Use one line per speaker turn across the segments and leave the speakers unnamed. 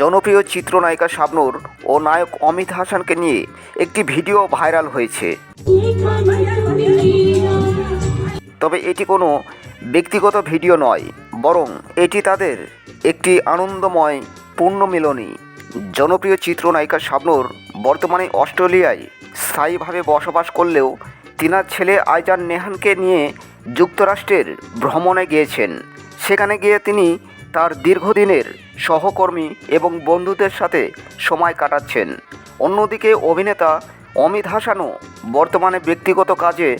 জনপ্রিয় চিত্রনায়িকা শাবনূর ও নায়ক অমিত হাসানকে নিয়ে একটি ভিডিও ভাইরাল হয়েছে। তবে এটি কোনো ব্যক্তিগত ভিডিও নয়, বরং এটি তাদের একটি আনন্দময় পূর্ণমিলনী। জনপ্রিয় চিত্রনায়িকা শাবনূর বর্তমানে অস্ট্রেলিয়ায় স্থায়ীভাবে বসবাস করলেও, তিনার ছেলে আইজান নেহানকে নিয়ে যুক্তরাষ্ট্রের ভ্রমণে গিয়েছেন। সেখানে গিয়ে তিনি তার দীর্ঘদিনের সহকর্মী এবং বন্ধুদের সাথে সময় কাটাচ্ছেন। অন্যদিকে অভিনেতা অমিত হাসানও বর্তমানে ব্যক্তিগত কাজে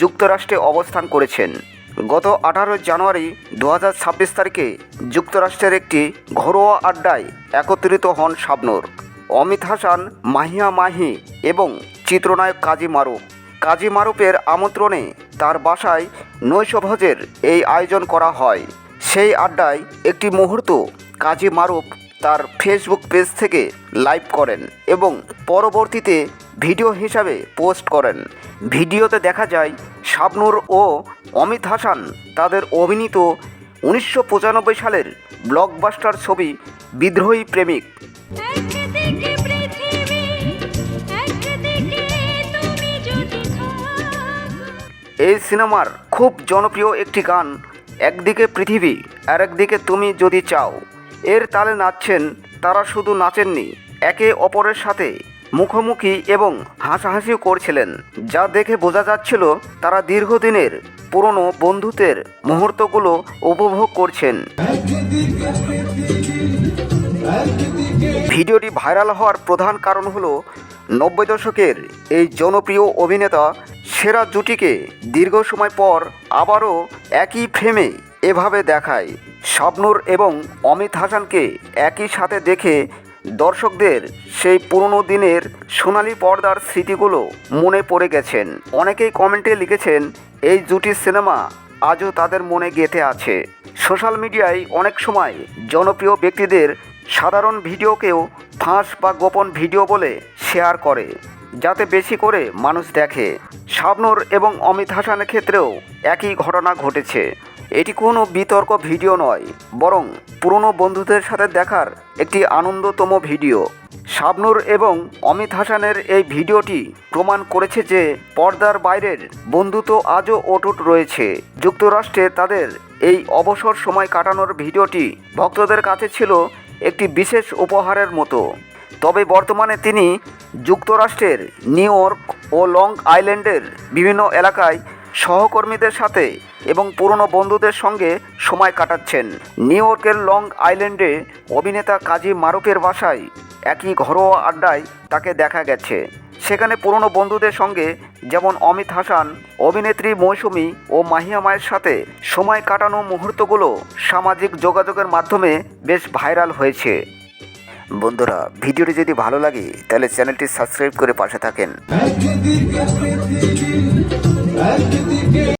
যুক্তরাষ্ট্রে অবস্থান করেছেন। গত আঠারোই জানুয়ারি দু তারিখে যুক্তরাষ্ট্রের একটি ঘরোয়া আড্ডায় একত্রিত হন শাবনূর। অমিত হাসান, মাহিয়া মাহি এবং চিত্রনায়ক কাজী মারুফ। কাজী মারুফের আমন্ত্রণে তার বাসায় নৈশভোজের এই আয়োজন করা হয়। সেই আড্ডায় একটি মুহূর্ত কাজী মারুফ তার ফেসবুক পেজ থেকে লাইভ করেন এবং পরবর্তীতে ভিডিও হিসাবে পোস্ট করেন। ভিডিওতে দেখা যায় শাবনূর ও অমিত হাসান তাদের অভিনীত উনিশশো পঁচানব্বই সালের ব্লকবাস্টার ছবি বিদ্রোহী প্রেমিক। এই সিনেমার খুব জনপ্রিয় একটি গান একদিকে পৃথিবী আর একদিকে তুমি যদি চাও। এর তালে নাচছেন, তারা শুধু নাচেননি, একে অপরের সাথে মুখোমুখি এবং হাসাহাসিও করছিলেন। যা দেখে বোঝা যাচ্ছিল, তারা দীর্ঘদিনের পুরনো বন্ধুত্বের মুহূর্তগুলো উপভোগ করছেন। ভিডিওটি ভাইরাল হওয়ার প্রধান কারণ হলো, নব্বই দশকের এই জনপ্রিয় অভিনেতা সেরা জুটিকে দীর্ঘ সময় পর আবারও একই ফ্রেমে এভাবে দেখায় শাবনূর এবং অমিত হাসানকে একই সাথে দেখে দর্শকদের সেই পুরনো দিনের সোনালি পর্দার স্মৃতিগুলো মনে পড়ে গেছেন। অনেকেই কমেন্টে লিখেছেন, এই জুটির সিনেমা আজও তাদের মনে গেঁথে আছে। সোশ্যাল মিডিয়ায় অনেক সময় জনপ্রিয় ব্যক্তিদের সাধারণ ভিডিওকেও ফাঁস বা গোপন ভিডিও বলে শেয়ার করে, যাতে বেশি করে মানুষ দেখে। শাবনূর এবং অমিত হাসানের ক্ষেত্রেও একই ঘটনা ঘটেছে। এটি কোনো বিতর্ক ভিডিও নয়, বরং পুরনো বন্ধুদের সাথে দেখার একটি আনন্দতম ভিডিও। শাবনূর এবং অমিত হাসানের এই ভিডিওটি প্রমাণ করেছে যে পর্দার বাইরের বন্ধুত্ব আজও অটুট রয়েছে। যুক্তরাষ্ট্রে তাদের এই অবসর সময় কাটানোর ভিডিওটি ভক্তদের কাছে ছিল একটি বিশেষ উপহারের মতো। তবে বর্তমানে তিনি যুক্তরাষ্ট্রের নিউ ইয়র্ক ও লং আইল্যান্ডের বিভিন্ন এলাকায় সহকর্মীদের সাথে এবং পুরনো বন্ধুদের সঙ্গে সময় কাটাচ্ছেন। নিউ ইয়র্কের লং আইল্যান্ডে অভিনেতা কাজী মারুফের বাসায় একই ঘরোয়া আড্ডায় তাকে দেখা গেছে। সেখানে পুরনো বন্ধুদের সঙ্গে যেমন অমিত হাসান, অভিনেত্রী মৌসুমী ও মাহিয়া মায়ের সাথে সময় কাটানো মুহূর্তগুলো সামাজিক যোগাযোগের মাধ্যমে বেশ ভাইরাল হয়েছে। বন্ধুরা ভিডিওটি যদি ভালো লাগে তাহলে চ্যানেলটি সাবস্ক্রাইব করে পাশে থাকেন।